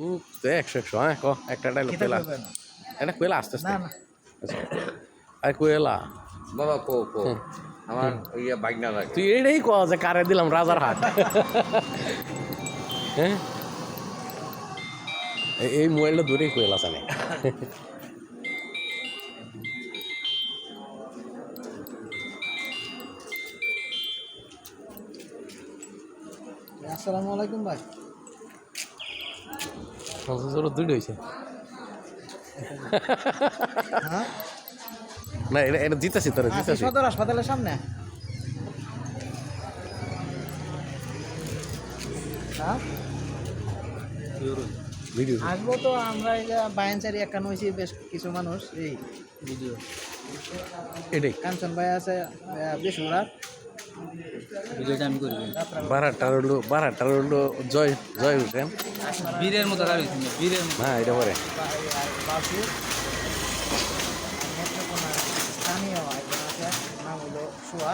একশো একশো হ্যাঁ ক একটা ডাইলগ না। এটা কইলা আস্তে আস্তে। না না। আচ্ছা। আর কইলা বাবা কো কো। আমার ইয়ে বাইক না লাগে। তুই এটাই ক যে কারে দিলাম রাজার হাট। হ্যাঁ? এই- মোবাইলটা দূরেই কইলা জানে। আসসালামু আলাইকুম ভাই। জোর দুইটা হয়েছে। হ্যাঁ? না এটা এটা জিতাছি তোরা জিতাছি। সদর হাসপাতালের সামনে? হ্যাঁ? ভিডিও। আসব তো আমরা এই যে বায়ানচারি একান্ন হয়েছি বেশ কিছু মানুষ এই ভিডিও এটাই। কাঞ্চন ভাই আছে বেসুরার। ভিডিওটা আমি করব বারাটা রইল বারাটা রইল জয় জয় উঠেন বীরের মতো গাড়ি বীরের হ্যাঁ এটা পরে। স্থানীয় নাম হলো সুহাস।